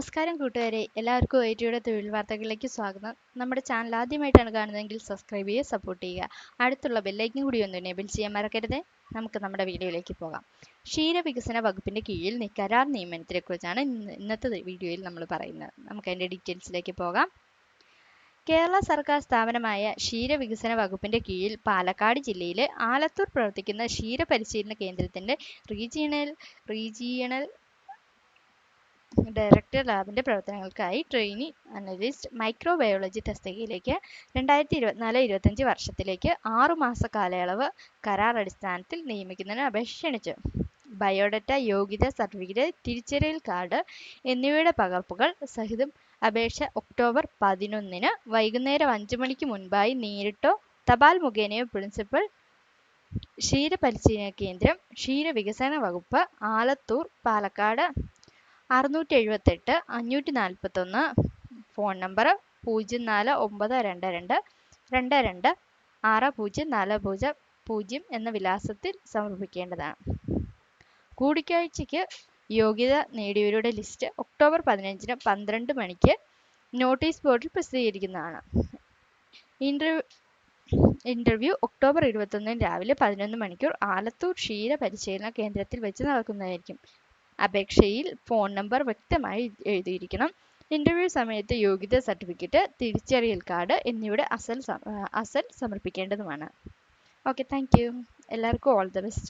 നമസ്കാരം കൂട്ടുകാരെ എല്ലാവർക്കും ഐറ്റിയുടെ തൊഴിൽ വാർത്തകളിലേക്ക് സ്വാഗതം. നമ്മുടെ ചാനൽ ആദ്യമായിട്ടാണ് കാണുന്നതെങ്കിൽ സബ്സ്ക്രൈബ് ചെയ്യുക സപ്പോർട്ട് ചെയ്യുക. അടുത്തുള്ള ബെല്ലൈക്കും കൂടി ഒന്ന് എനേബിൾ ചെയ്യാൻ മറക്കരുത്. നമുക്ക് നമ്മുടെ വീഡിയോയിലേക്ക് പോകാം. ക്ഷീരവികസന വകുപ്പിന്റെ കീഴിൽ നിക്കരാർ കരാർ നിയമനത്തിനെ കുറിച്ചാണ് ഇന്നത്തെ വീഡിയോയിൽ നമ്മൾ പറയുന്നത്. നമുക്ക് അതിന്റെ ഡീറ്റെയിൽസിലേക്ക് പോകാം. കേരള സർക്കാർ സ്ഥാപനമായ ക്ഷീരവികസന വകുപ്പിന്റെ കീഴിൽ പാലക്കാട് ജില്ലയിലെ ആലത്തൂർ പ്രവർത്തിക്കുന്ന ക്ഷീര പരിശീലന കേന്ദ്രത്തിന്റെ റീജിയണൽ റീജിയണൽ ഡയറക്ടർ ലാബിന്റെ പ്രവർത്തനങ്ങൾക്കായി ട്രെയിനി അനലിസ്റ്റ് മൈക്രോബയോളജി തസ്തികയിലേക്ക് രണ്ടായിരത്തി ഇരുപത്തിനാല് ഇരുപത്തഞ്ച് വർഷത്തിലേക്ക് ആറുമാസ കാലയളവ് കരാർ അടിസ്ഥാനത്തിൽ നിയമിക്കുന്നതിന് അപേക്ഷ ക്ഷണിച്ചു. ബയോഡാറ്റ യോഗ്യത സർട്ടിഫിക്കറ്റ് തിരിച്ചറിയൽ കാർഡ് എന്നിവയുടെ പകർപ്പുകൾ സഹിതം അപേക്ഷ ഒക്ടോബർ പതിനൊന്നിന് വൈകുന്നേരം അഞ്ചു മണിക്ക് മുൻപായി നേരിട്ടോ തപാൽ മുഖേനയോ പ്രിൻസിപ്പൽ ക്ഷീരപരിശീലന കേന്ദ്രം ക്ഷീരവികസന വകുപ്പ് ആലത്തൂർ പാലക്കാട് അറുന്നൂറ്റി എഴുപത്തെട്ട് അഞ്ഞൂറ്റി നാൽപ്പത്തൊന്ന് ഫോൺ നമ്പർ പൂജ്യം നാല് ഒമ്പത് രണ്ട് രണ്ട് രണ്ട് രണ്ട് ആറ് പൂജ്യം നാല് പൂജ്യം പൂജ്യം എന്ന വിലാസത്തിൽ സമർപ്പിക്കേണ്ടതാണ്. കൂടിക്കാഴ്ചയ്ക്ക് യോഗ്യത നേടിയവരുടെ ലിസ്റ്റ് ഒക്ടോബർ പതിനഞ്ചിന് പന്ത്രണ്ട് മണിക്ക് നോട്ടീസ് ബോർഡിൽ പ്രസിദ്ധീകരിക്കുന്നതാണ്. ഇന്റർവ്യൂ ഇന്റർവ്യൂ ഒക്ടോബർ ഇരുപത്തൊന്നിന് രാവിലെ പതിനൊന്ന് മണിക്കൂർ ആലത്തൂർ ക്ഷീര പരിശീലന കേന്ദ്രത്തിൽ വെച്ച് നടക്കുന്നതായിരിക്കും. അപേക്ഷയിൽ ഫോൺ നമ്പർ വ്യക്തമായി എഴുതിയിരിക്കണം. ഇന്റർവ്യൂ സമയത്ത് യോഗ്യത സർട്ടിഫിക്കറ്റ് തിരിച്ചറിയൽ കാർഡ് എന്നിവയുടെ അസൽ അസൽ സമർപ്പിക്കേണ്ടതുമാണ്. ഓക്കെ താങ്ക് എല്ലാവർക്കും ഓൾ ദ ബെസ്റ്റ്